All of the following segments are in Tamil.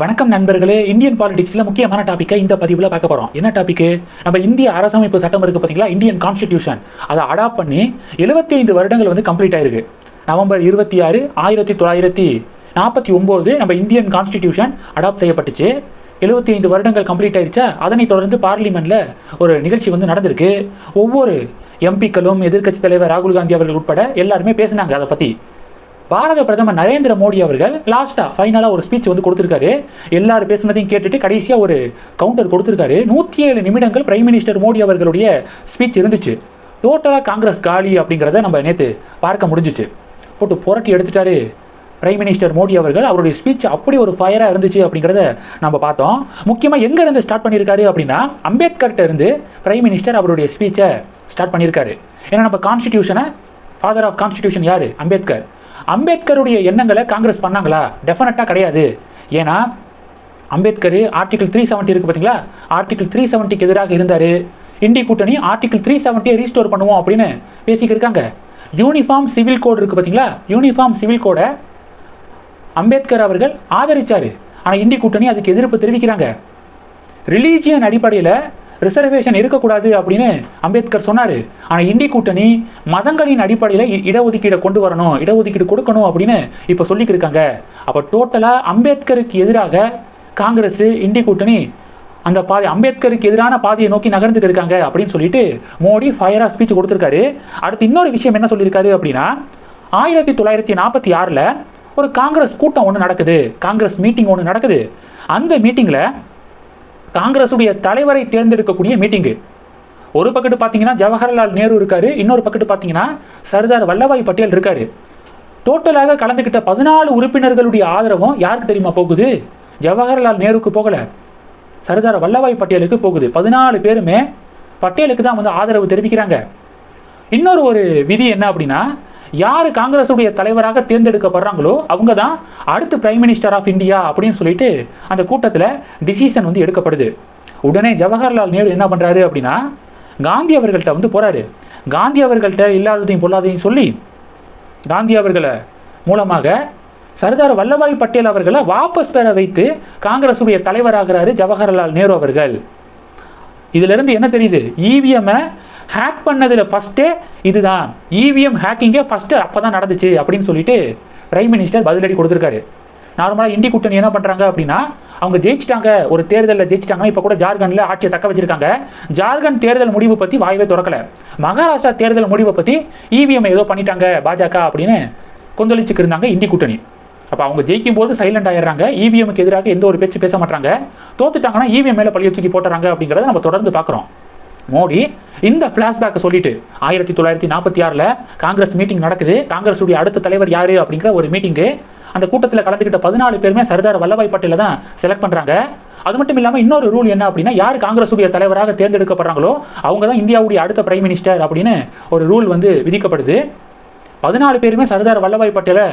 வணக்கம் நண்பர்களே இந்தியன் பாலிடிக்ஸில் முக்கியமான டாப்பிக்கை இந்த பதிவில் பார்க்க போகிறோம் என்ன டாப்பிக்கு நம்ம இந்திய அரசமைப்பு சட்டம் இருக்குது பார்த்தீங்களா இந்தியன் கான்ஸ்டிடியூஷன் அதை அடாப்ட் பண்ணி 75 ஐந்து வருடங்கள் வந்து கம்ப்ளீட் ஆயிருக்கு. நவம்பர் இருபத்தி ஆறு ஆயிரத்தி தொள்ளாயிரத்தி நாற்பத்தி ஒம்போது நம்ம இந்தியன் கான்ஸ்டிடியூஷன் அடாப்ட் செய்யப்பட்டுச்சு. 75 ஐந்து வருடங்கள் கம்ப்ளீட் ஆயிடுச்சா அதனைத் தொடர்ந்து பார்லிமெண்ட்டில் ஒரு நிகழ்ச்சி வந்து நடந்திருக்கு. ஒவ்வொரு எம்பிக்களும் எதிர்க்கட்சி தலைவர் ராகுல் காந்தி அவர்கள் உட்பட எல்லாருமே பேசினாங்க அதை பற்றி பாரத பிரதமர் நரேந்திர மோடி அவர்கள் லாஸ்ட்டாக ஃபைனலாக ஒரு ஸ்பீச் வந்து கொடுத்துருக்காரு. எல்லாரும் பேசுனதையும் கேட்டுட்டு கடைசியாக ஒரு கவுண்டர் கொடுத்துருக்காரு. நூற்றி ஏழு நிமிடங்கள் பிரைம் மினிஸ்டர் மோடி அவர்களுடைய ஸ்பீச் இருந்துச்சு. டோட்டலாக காங்கிரஸ் காலி அப்படிங்கிறத நம்ம நேற்று பார்க்க முடிஞ்சிச்சு. போட்டு புரட்டி எடுத்துட்டாரு பிரைம் மினிஸ்டர் மோடி அவர்கள். அவருடைய ஸ்பீச் அப்படி ஒரு ஃபயராக இருந்துச்சு அப்படிங்கிறத நம்ம பார்த்தோம். முக்கியமாக எங்கேருந்து ஸ்டார்ட் பண்ணியிருக்காரு அப்படின்னா அம்பேத்கர்கிட்ட இருந்து பிரைம் மினிஸ்டர் அவருடைய ஸ்பீச்சை ஸ்டார்ட் பண்ணியிருக்காரு ஏன்னா நம்ம கான்ஸ்டியூஷனை ஃபாதர் ஆஃப் கான்ஸ்டியூஷன் யார்? அம்பேத்கர். அம்பேத்கருடைய எண்ணங்களை காங்கிரஸ் பண்ணாங்களா? டெஃபினட்டாக கிடையாது. ஏன்னா அம்பேத்கர் ஆர்டிகிள் த்ரீ செவன்ட்டி இருக்குது பார்த்தீங்களா ஆர்டிகிள் த்ரீ செவன்ட்டிக்கு எதிராக இருந்தார். இந்தி கூட்டணி ஆர்டிகிள் த்ரீ செவன்ட்டியை ரீஸ்டோர் பண்ணுவோம் அப்படின்னு பேசிக்கிட்டு இருக்காங்க. யூனிஃபார்ம் சிவில் கோடு இருக்குது பார்த்தீங்களா யூனிஃபார்ம் சிவில் கோடை அம்பேத்கர் அவர்கள் ஆதரிச்சார். ஆனால் இந்தி கூட்டணி அதுக்கு எதிர்ப்பு தெரிவிக்கிறாங்க. ரிலீஜியன் அடிப்படையில் ரிசர்வேஷன் இருக்கக்கூடாது அப்படின்னு அம்பேத்கர் சொன்னார். ஆனால் இந்தி கூட்டணி மதங்களின் அடிப்படையில் இ- இடஒதுக்கீடை கொண்டு வரணும் இடஒதுக்கீடு கொடுக்கணும் அப்படின்னு இப்போ சொல்லிக்கிட்டு இருக்காங்க அப்போ டோட்டலாக அம்பேத்கருக்கு எதிராக காங்கிரஸ் இந்தி கூட்டணி அந்த பாதை அம்பேத்கருக்கு எதிரான பாதையை நோக்கி நகர்ந்துட்டு இருக்காங்க அப்படின்னு சொல்லிட்டு மோடி ஃபயராக ஸ்பீச் கொடுத்துருக்காரு. அடுத்து இன்னொரு விஷயம் என்ன சொல்லியிருக்காரு அப்படின்னா ஆயிரத்தி தொள்ளாயிரத்தி நாற்பத்தி ஆறில் ஒரு காங்கிரஸ் கூட்டம் ஒன்று நடக்குது. காங்கிரஸ் மீட்டிங் ஒன்று நடக்குது. அந்த மீட்டிங்கில் காங்கிரஸுடைய தலைவரை தேர்ந்தெடுக்கக்கூடிய மீட்டிங்கு ஒரு பக்கத்து பார்த்தீங்கன்னா ஜவஹர்லால் நேரு இருக்காரு இன்னொரு பக்கத்து பார்த்தீங்கன்னா சர்தார் வல்லபாய் பட்டேல் இருக்காரு. டோட்டலாக கலந்துக்கிட்ட பதினாலு உறுப்பினர்களுடைய ஆதரவும் யாருக்கு தெரியுமா போகுது? ஜவஹர்லால் நேருக்கு போகல. சர்தார் வல்லபாய் பட்டேலுக்கு போகுது. பதினாலு பேருமே பட்டேலுக்கு தான் வந்து ஆதரவு தெரிவிக்கிறாங்க. இன்னொரு ஒரு விதி என்ன அப்படின்னா யார் காங்கிரஸுடைய தலைவராக தேர்ந்தெடுக்கப்படுறாங்களோ அவங்க தான் அடுத்து பிரைம் மினிஸ்டர் ஆஃப் இந்தியா அப்படின்னு சொல்லிட்டு அந்த கூட்டத்தில் டிசிஷன் வந்து எடுக்கப்படுது. உடனே ஜவஹர்லால் நேரு என்ன பண்ணுறாரு அப்படின்னா காந்தி அவர்கள்ட்ட வந்து போகிறாரு காந்தி அவர்கள்ட்ட இல்லாததையும் பொல்லாததையும் சொல்லி காந்தி அவர்களை மூலமாக சர்தார் வல்லபாய் பட்டேல் அவர்களை வாபஸ் பெற வைத்து காங்கிரஸுடைய தலைவராகிறாரு ஜவஹர்லால் நேரு அவர்கள். இதிலிருந்து என்ன தெரியுது? இவிஎம்மை ஹேக் பண்ணதில் ஃபஸ்ட்டே இதுதான். இவிஎம் ஹேக்கிங்கே ஃபஸ்ட்டு அப்போ தான் நடந்துச்சு அப்படின்னு சொல்லிட்டு பிரைம் மினிஸ்டர் பதிலடி கொடுத்துருக்காரு. நார்மலாக இந்தி கூட்டணி என்ன பண்ணுறாங்க அப்படின்னா அவங்க ஜெயிச்சிட்டாங்க. ஒரு தேர்தலில் ஜெயிச்சிட்டாங்க இப்போ கூட ஜார்க்கண்டில் ஆட்சியை தக்க வச்சிருக்காங்க. ஜார்க்கண்ட் தேர்தல் முடிவு பற்றி வாயவே திறக்கல. மகாராஷ்டிரா தேர்தல் முடிவை பற்றி இவிஎம் ஏதோ பண்ணிட்டாங்க பாஜக அப்படின்னு கொந்தளிச்சுக்கு இருந்தாங்க இந்தி கூட்டணி. அப்போ அவங்க ஜெயிக்கும் போது சைலண்ட் ஆயிடுறாங்க இவிஎம்க்கு எதிராக எந்த ஒரு பேச்சு பேச மாட்டாங்க தோத்துட்டாங்கன்னா இவிஎம் மேலே பழிய தூக்கி போட்டுறாங்க அப்படிங்கிறத நம்ம தொடர்ந்து பார்க்குறோம் மோடி இந்த ஃப்ளாஷ்பேக்கை சொல்லிட்டு ஆயிரத்தி தொள்ளாயிரத்தி நாற்பத்தி ஆறில் காங்கிரஸ் மீட்டிங் நடக்குது. காங்கிரஸுடைய அடுத்த தலைவர் யார் அப்படிங்கிற ஒரு மீட்டிங்கு அந்த கூட்டத்தில் கலந்துக்கிட்ட பதினாலு பேருமே சர்தார் வல்லபாய் பட்டேலை தான் செலக்ட் பண்ணுறாங்க அது மட்டும் இல்லாமல் இன்னொரு ரூல் என்ன அப்படின்னா யார் காங்கிரஸுடைய தலைவராக தேர்ந்தெடுக்கப்படுறாங்களோ அவங்க தான் இந்தியாவுடைய அடுத்த பிரைம் மினிஸ்டர் அப்படின்னு ஒரு ரூல் வந்து விதிக்கப்படுது. பதினாலு பேருமே சர்தார் வல்லபாய் பட்டேலை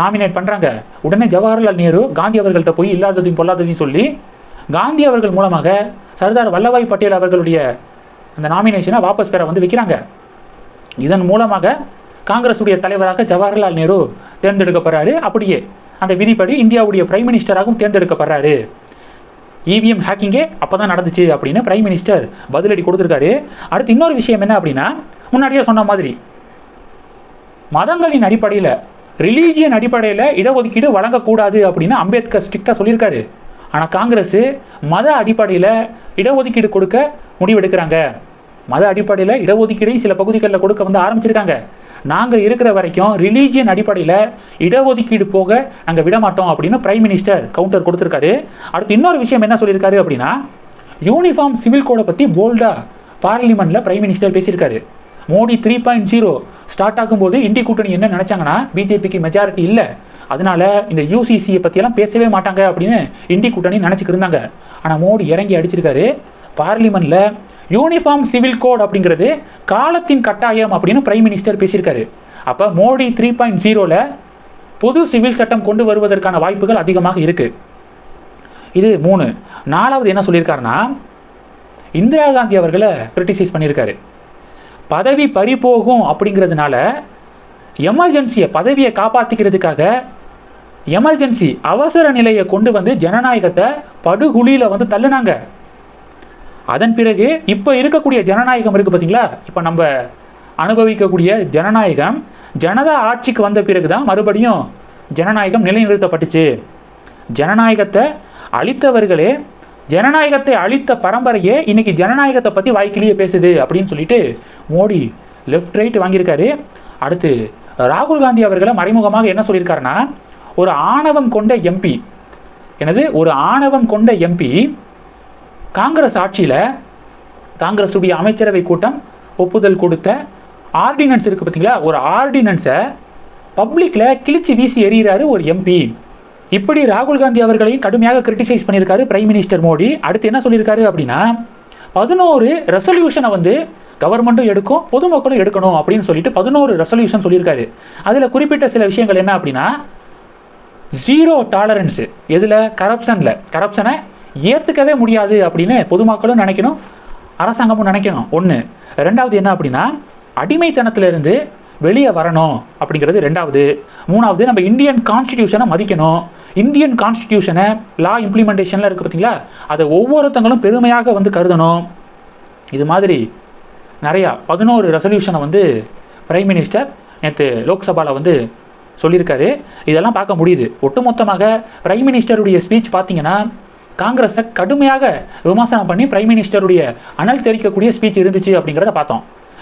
நாமினேட் பண்ணுறாங்க உடனே ஜவஹர்லால் நேரு காந்தி அவர்கள்ட்ட போய் இல்லாததையும் பொல்லாததையும் சொல்லி காந்தி அவர்கள் மூலமாக சர்தார் வல்லபாய் பட்டேல் அவர்களுடைய அந்த நாமினேஷனை வாபஸ் பெற வந்து வைக்கிறாங்க. இதன் மூலமாக காங்கிரஸுடைய தலைவராக ஜவஹர்லால் நேரு தேர்ந்தெடுக்கப்படுறாரு. அப்படியே அந்த விதிப்படி இந்தியாவுடைய பிரைம் மினிஸ்டராகவும் தேர்ந்தெடுக்கப்படுறாரு. இவிஎம் ஹேக்கிங்கே அப்போ தான் நடந்துச்சு அப்படின்னு பிரைம் மினிஸ்டர் பதிலடி கொடுத்துருக்காரு. அடுத்து இன்னொரு விஷயம் என்ன அப்படின்னா முன்னாடியே சொன்ன மாதிரி மதங்களின் அடிப்படையில் ரிலீஜியன் அடிப்படையில் இடஒதுக்கீடு வழங்கக்கூடாது அப்படின்னு அம்பேத்கர் ஸ்ட்ரிக்டாக சொல்லியிருக்காரு. ஆனால் காங்கிரஸ் மத அடிப்படையில் இடஒதுக்கீடு கொடுக்க முடிவெடுக்கிறாங்க. மத அடிப்படையில் இடஒதுக்கீடையும் சில பகுதிகளில் கொடுக்க வந்து ஆரம்பிச்சிருக்காங்க. நாங்கள் இருக்கிற வரைக்கும் ரிலீஜியன் அடிப்படையில் இடஒதுக்கீடு போக நாங்கள் விட மாட்டோம் அப்படின்னு பிரைம் மினிஸ்டர் கவுண்டர் கொடுத்துருக்காரு. அடுத்து இன்னொரு விஷயம் என்ன சொல்லியிருக்காரு அப்படின்னா யூனிஃபார்ம் சிவில் கோடை பற்றி போல்டாக பார்லிமெண்ட்டில் பிரைம் மினிஸ்டர் பேசியிருக்காரு. Modi three point zero start ஆகும்போது இந்தி கூட்டணி என்ன நினச்சாங்கன்னா பிஜேபிக்கு மெஜாரிட்டி இல்லை. அதனால இந்த யூசிசியை பற்றியெல்லாம் பேசவே மாட்டாங்க அப்படின்னு இந்தி கூட்டணி நினச்சிக்கிருந்தாங்க ஆனால் மோடி இறங்கி அடிச்சிருக்காரு. பார்லிமெண்ட்டில் யூனிஃபார்ம் சிவில் கோட் அப்படிங்கிறது காலத்தின் கட்டாயம் அப்படின்னு பிரைம் மினிஸ்டர் பேசியிருக்காரு. அப்போ மோடி த்ரீ பாயிண்ட் ஜீரோவில் புது சிவில் சட்டம் கொண்டு வருவதற்கான வாய்ப்புகள் அதிகமாக இருக்குது இது மூணு. நாலாவது என்ன சொல்லியிருக்காருன்னா இந்திரா காந்தி அவர்களை கிரிட்டிசைஸ் பண்ணியிருக்காரு. பதவி பறிபோகும் அப்படிங்கிறதுனால எமர்ஜென்சியை பதவியை காப்பாற்றிக்கிறதுக்காக எமர்ஜென்சி அவசர நிலையை கொண்டு வந்து ஜனநாயகத்தை படுகுழியில் வந்து தள்ளுனாங்க. அதன் பிறகு இப்போ இருக்கக்கூடிய ஜனநாயகம் இருக்குது பார்த்தீங்களா இப்போ நம்ம அனுபவிக்கக்கூடிய ஜனநாயகம் ஜனதா ஆட்சிக்கு வந்த பிறகு தான் மறுபடியும் ஜனநாயகம் நிலைநிறுத்தப்பட்டுச்சு. ஜனநாயகத்தை அளித்தவர்களே ஜனநாயகத்தை அழித்த பரம்பரையே இன்னைக்கு ஜனநாயகத்தை பற்றி வாய்க்கிலேயே பேசுது அப்படின்னு சொல்லிட்டு மோடி லெஃப்ட் ரைட் வாங்கியிருக்காரு. அடுத்து ராகுல் காந்தி அவர்களை மறைமுகமாக என்ன சொல்லியிருக்காருன்னா ஒரு ஆணவம் கொண்ட எம்பி எனது ஒரு ஆணவம் கொண்ட எம்பி காங்கிரஸ் ஆட்சியில் காங்கிரஸுடைய அமைச்சரவை கூட்டம் ஒப்புதல் கொடுத்த ஆர்டினன்ஸ் இருக்குது பார்த்தீங்களா ஒரு ஆர்டினன்ஸை பப்ளிக்கில் கிழிச்சு வீசி எறிகிறாரு ஒரு எம்பி இப்படி ராகுல் காந்தி அவர்களையும் கடுமையாக கிரிட்டிசைஸ் பண்ணியிருக்காரு பிரைம் மினிஸ்டர் மோடி. அடுத்து என்ன சொல்லியிருக்காரு அப்படின்னா பதினோரு ரெசல்யூஷனை வந்து கவர்மெண்ட்டும் எடுக்கும் பொதுமக்களும் எடுக்கணும் அப்படின்னு சொல்லிட்டு பதினோரு ரெசல்யூஷன் சொல்லியிருக்காரு. அதில் குறிப்பிட்ட சில விஷயங்கள் என்ன அப்படின்னா ஜீரோ டாலரன்ஸு எதில்? கரப்ஷனில் கரப்ஷனை ஏற்றுக்கவே முடியாது அப்படின்னு பொதுமக்களும் நினைக்கணும் அரசாங்கமும் நினைக்கணும். ஒன்று ரெண்டாவது என்ன அப்படின்னா அடிமைத்தனத்திலிருந்து வெளியே வரணும் அப்படிங்கிறது ரெண்டாவது. மூணாவது நம்ம இந்தியன் கான்ஸ்டிடியூஷனை மதிக்கணும். இந்தியன் கான்ஸ்டிடியூஷனை லா இம்ப்ளிமெண்டேஷனில் இருக்குது பார்த்தீங்களா? அதை ஒவ்வொருத்தங்களும் பெருமையாக வந்து கருதணும். இது மாதிரி நிறையா பதினோரு ரெசல்யூஷனை வந்து பிரைம் மினிஸ்டர் நேற்று லோக்சபாவில் வந்து சொல்லியிருக்காரு. இதெல்லாம் பார்க்க முடியுது. ஒட்டுமொத்தமாக பிரைம் மினிஸ்டருடைய ஸ்பீச் பார்த்தீங்கன்னா காங்கிரஸை கடுமையாக விமர்சனம் பண்ணி பிரைம் மினிஸ்டருடைய அனல் தெரிவிக்கக்கூடிய ஸ்பீச் இருந்துச்சு அப்படிங்கிறத பார்த்தோம்.